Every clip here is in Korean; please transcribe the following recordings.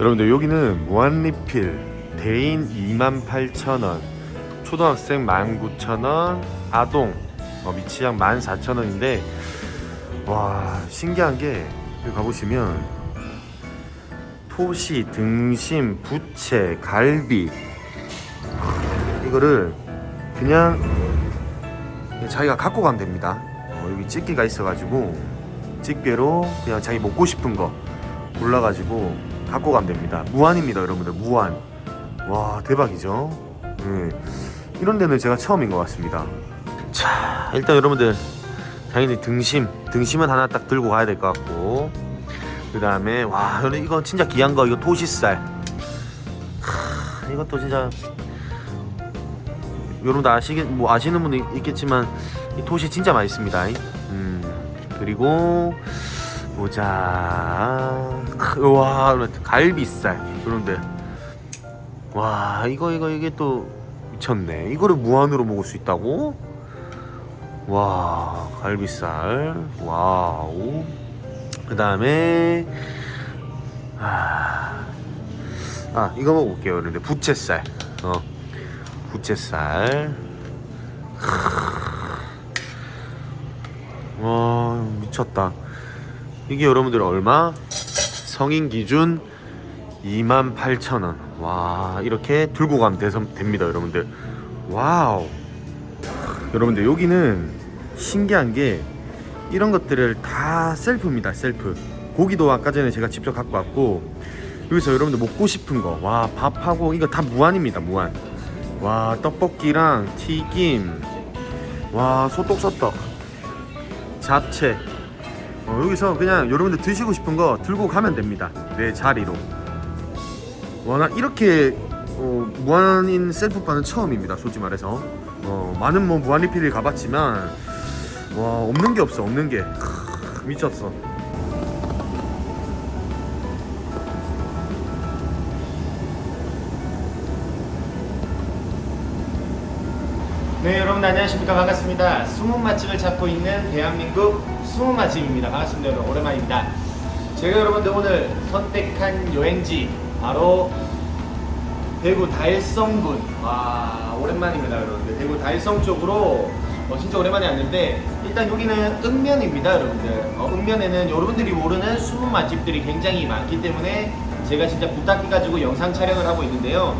여러분들 여기는 무한리필 대인 28,000원 초등학생 19,000원 아동 어, 미취학 14,000원인데 와 신기한 게 여기 가보시면 토시, 등심, 부채, 갈비. 이거를 그냥 자기가 갖고 가면 됩니다. 어, 여기 집게가 있어가지고 집게로 그냥 자기 먹고 싶은 거 골라가지고 갖고 가면 됩니다. 무한입니다, 여러분들. 무한. 와, 대박이죠? 예. 이런 데는 제가 처음인 것 같습니다. 자, 일단 여러분들. 당연히 등심. 등심은 하나 딱 들고 가야 될 것 같고. 그 다음에, 와, 이거 진짜 귀한 거. 이거 토시살. 하, 이것도 진짜. 여러분들 아시겠, 뭐 아시는 있- 있겠지만, 이 토시 진짜 맛있습니다. 음, 그리고, 보자. 크, 와, 갈비살. 그런데 와, 이거 이거 이게 또 미쳤네. 이거를 무한으로 먹을 수 있다고? 와, 갈비살. 와우. 그다음에 아, 아 이거 먹어볼게요. 그런데 부채살. 어, 부채살. 와, 미쳤다. 이게 여러분들 얼마? 성인 기준 28,000원. 와, 이렇게 들고 가면 돼서 됩니다, 여러분들. 와우. 여러분들, 여기는 신기한 게 이런 것들을 다 셀프입니다, 셀프. 고기도 아까 전에 제가 직접 갖고 왔고, 여기서 여러분들 먹고 싶은 거, 와, 밥하고, 이거 다 무한입니다, 무한. 와, 떡볶이랑 튀김, 와, 소떡소떡, 잡채, 어, 여기서 그냥 여러분들 드시고 싶은 거 들고 가면 됩니다. 내 자리로. 와, 나 이렇게 어, 무한인 셀프바는 처음입니다. 솔직히 말해서. 어, 많은 뭐 무한 리필을 가봤지만 와 없는 게 없어 없는 게 크, 미쳤어. 네 여러분 안녕하십니까 반갑습니다 숨은 맛집을 찾고 있는 대한민국 숨은 맛집입니다. 반갑습니다 여러분. 오랜만입니다. 제가 여러분들 오늘 선택한 여행지 바로 대구 달성군. 와 오랜만입니다 여러분들. 대구 달성 쪽으로 어, 진짜 오랜만에 왔는데 일단 여기는 읍면입니다 여러분들. 어, 읍면에는 여러분들이 모르는 숨은 맛집들이 굉장히 많기 때문에 제가 진짜 부탁해가지고 영상 촬영을 하고 있는데요.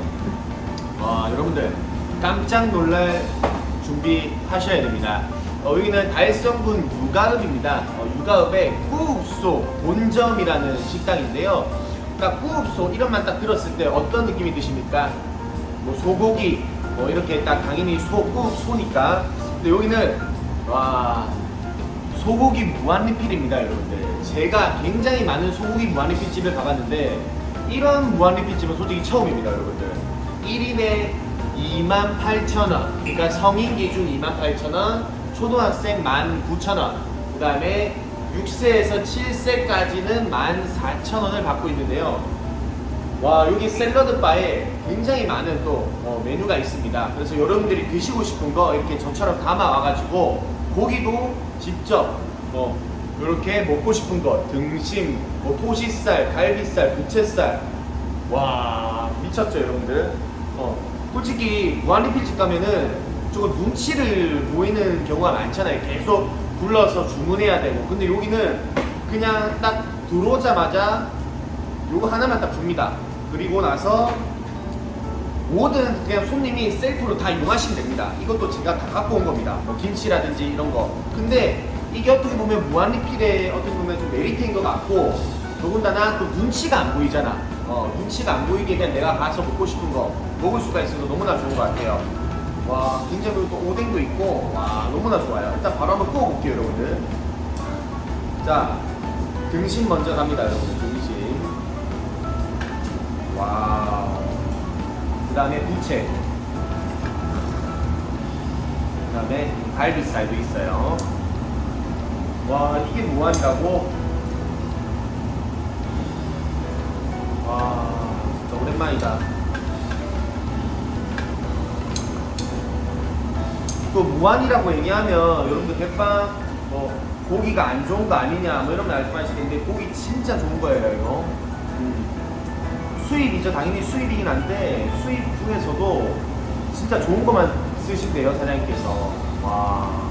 와 여러분들 깜짝 놀랄 준비하셔야 됩니다. 어, 여기는 달성군 유가읍입니다. 어, 유가읍의 꾸읍소 본점이라는 식당인데요. 딱 꾸읍소 이름만 딱 들었을 때 어떤 느낌이 드십니까? 뭐 소고기 뭐 이렇게 딱 당연히 소 꾸읍소니까. 근데 여기는 와 소고기 무한리필입니다, 여러분들. 제가 굉장히 많은 소고기 무한리필 집을 가봤는데 이런 무한리필 집은 솔직히 처음입니다, 여러분들. 1인에 28,000원. 그러니까 성인 기준 28,000원, 초등학생 19,000원. 그 다음에 6세에서 7세까지는 14,000원을 받고 있는데요. 와, 여기 샐러드 바에 굉장히 많은 또 어, 메뉴가 있습니다. 그래서 여러분들이 드시고 싶은 거 이렇게 저처럼 담아와가지고 고기도 직접 뭐 이렇게 먹고 싶은 거 등심, 뭐 토시살, 갈비살, 부채살 와 미쳤죠 여러분들 어 솔직히 무한리필집 가면은 조금 눈치를 보이는 경우가 많잖아요. 계속 불러서 주문해야 되고. 근데 여기는 그냥 딱 들어오자마자 요거 하나만 딱 줍니다. 그리고 나서 모든 그냥 손님이 셀프로 다 이용하시면 됩니다. 이것도 제가 다 갖고 온 겁니다. 뭐 김치라든지 이런 거. 근데 이게 어떻게 보면 무한리필의 어떻게 보면 좀 메리트인 것 같고 더군다나 또 눈치가 안 보이잖아. 어, 눈치가 안 보이게 그냥 내가 가서 먹고 싶은 거 먹을 수가 있어서 너무나 좋은 것 같아요 와 굉장히 또 오뎅도 있고 와 너무나 좋아요. 일단 바로 한번 구워볼게요 여러분들. 자 등심 먼저 갑니다 여러분들 등심. 와우 그 다음에 부채. 그 다음에 갈비살도 있어요. 와 이게 무한이라고? 와 진짜 오랜만이다 또 무한이라고 얘기하면 여러분들 백반 뭐 고기가 안 좋은 거 아니냐 뭐 이런 말씀하시겠는데 고기 진짜 좋은 거예요 이거 음. 수입이죠. 당연히 수입이긴 한데 수입 중에서도 진짜 좋은 것만 쓰신대요 사장님께서. 와.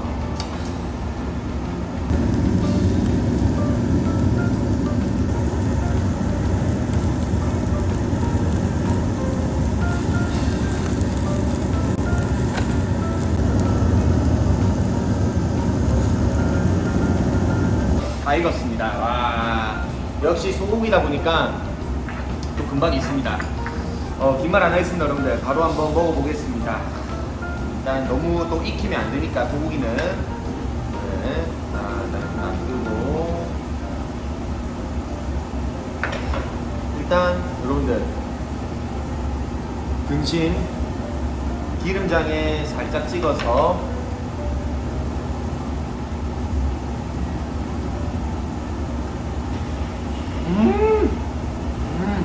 다 익었습니다. 와. 역시 소고기다 보니까 또 금방 있습니다. 어, 긴말 안 하겠습니다, 여러분들. 바로 한번 먹어보겠습니다. 일단 너무 또 익히면 안 되니까, 소고기는. 네. 자, 일단 놔두고. 일단, 여러분들. 등심 기름장에 살짝 찍어서 음! 음!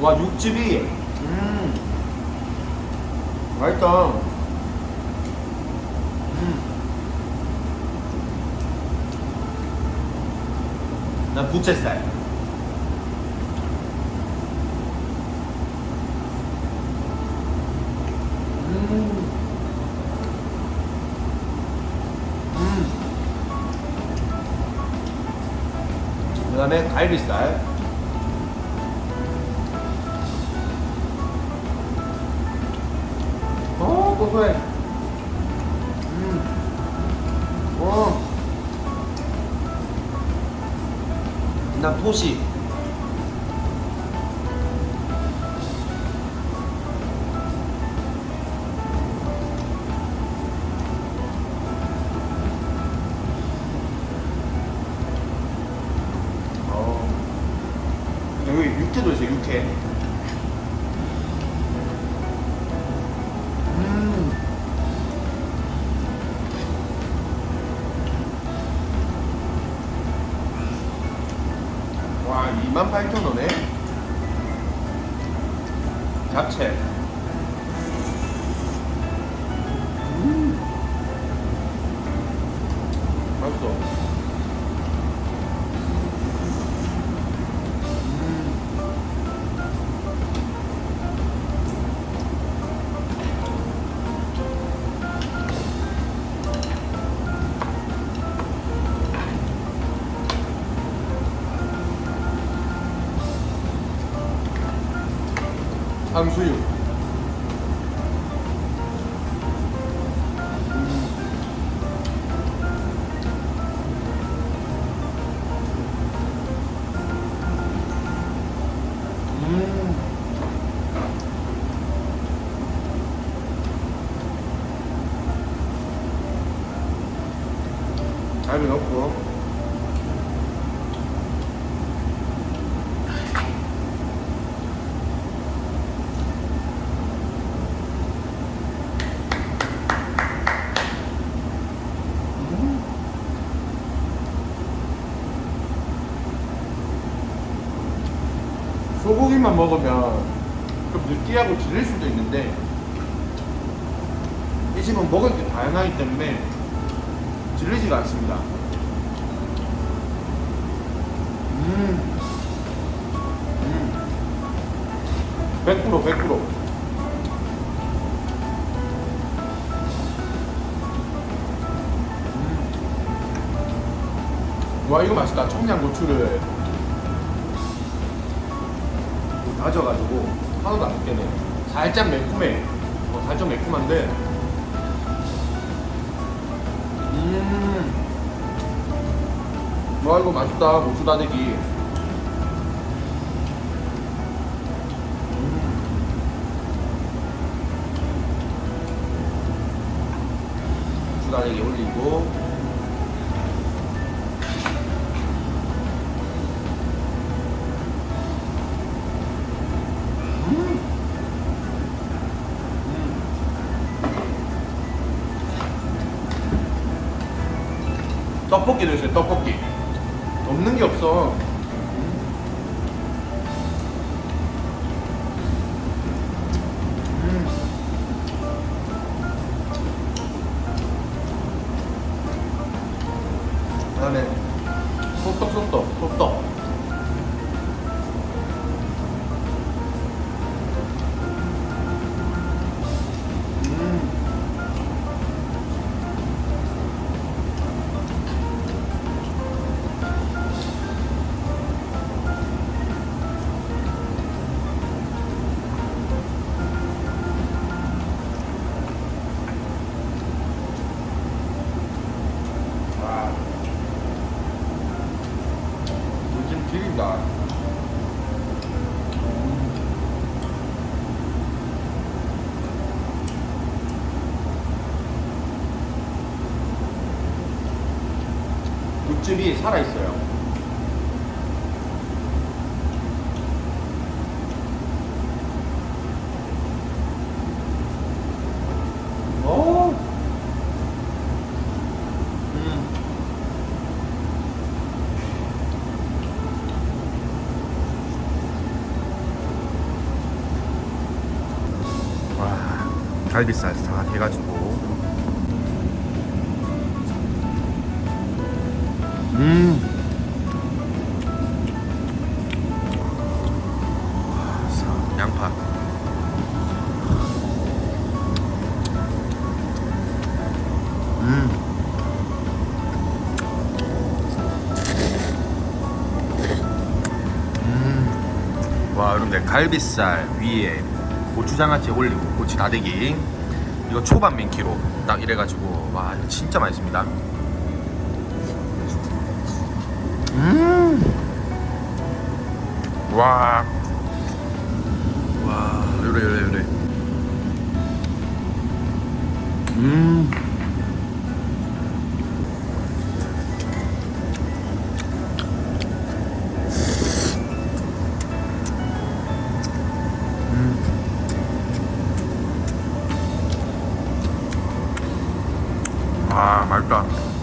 와 육즙이 음 맛있다 음 난 부채살 다음에 갈비살 어 고소해 음. 어. 난 토시 잡 탕수육 소고기만 먹으면 좀 느끼하고 질릴 수도 있는데 이 집은 먹을 게 다양하기 때문에 질리지가 않습니다. 음, 음, 100% 100%. 음. 와 이거 맛있다 청양고추를 다져가지고 하나도 안 깨네 살짝 매콤해. 어, 살짝 매콤한데. 음 와 이거 맛있다. 고추 다대기. 음. 고추 다대기 올리고 떡볶이. 없는 게 없어 육즙이 살아있어요. 오. 음. 와 갈비살 갈비살 위에 고추장아찌 올리고 고추 다대기. 이거 초밥 민키로 딱 이래가지고 와 이거 진짜 맛있습니다. 음와. 와 요래 요래 요래. 음 아 맛있다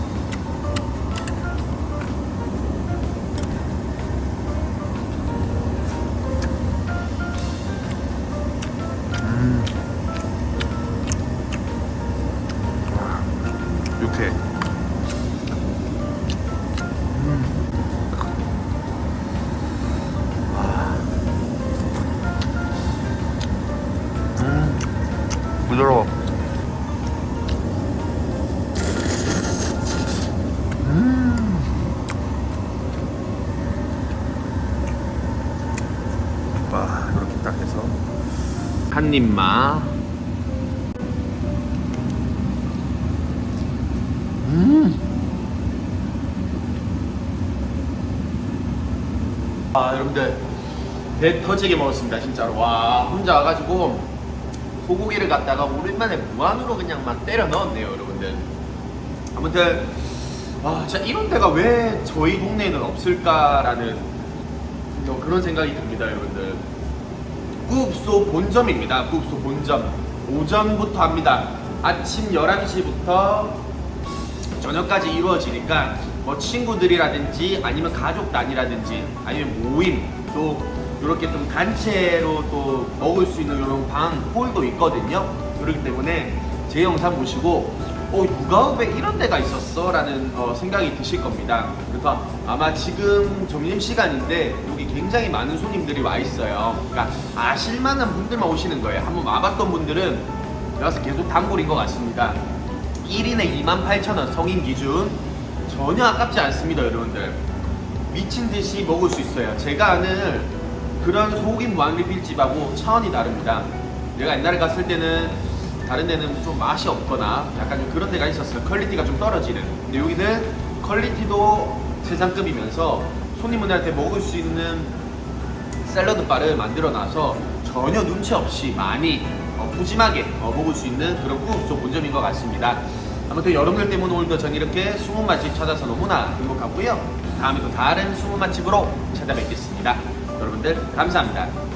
한 입마. 음. 아 여러분들. 배 터지게 먹었습니다 진짜로. 와 혼자 와가지고 소고기를 갖다가 오랜만에 무한으로 그냥 막 때려 넣었네요 여러분들. 아무튼 아 진짜 이런 데가 왜 저희 동네에는 없을까라는 또 그런 생각이 듭니다 여러분들 구읍소 본점입니다 구읍소 본점 오전부터 합니다 아침 11시부터 저녁까지 이루어지니까 뭐 친구들이라든지 아니면 가족 단위라든지 아니면 모임 또 이렇게 좀 단체로 또 먹을 수 있는 이런 방 홀도 있거든요. 그렇기 때문에 제 영상 보시고 어 육아읍에 이런 데가 있었어 라는 어, 생각이 드실 겁니다. 그래서 아마 지금 점심 시간인데 여기 굉장히 많은 손님들이 와 있어요. 그러니까 아실만한 분들만 오시는 거예요. 한번 와봤던 분들은 여기서 계속 단골인 것 같습니다. 1인에 28,000원 성인 기준 전혀 아깝지 않습니다 여러분들 미친 듯이 먹을 수 있어요 제가 아는 그런 소고기 무한리필집하고 차원이 다릅니다 내가 옛날에 갔을 때는 다른 데는 좀 맛이 없거나 약간 좀 그런 데가 있었어요 퀄리티가 좀 떨어지는 근데 여기는 퀄리티도 세상급이면서 손님분들한테 먹을 수 있는 샐러드 바를 만들어 놔서 전혀 눈치 없이 많이 어, 푸짐하게 어, 먹을 수 있는 그런 구읍소 본점인 것 같습니다. 아무튼 여러분들 때문에 오늘도 전 이렇게 숨은 맛집 찾아서 너무나 행복하고요. 다음에 또 다른 숨은 맛집으로 찾아뵙겠습니다. 여러분들 감사합니다.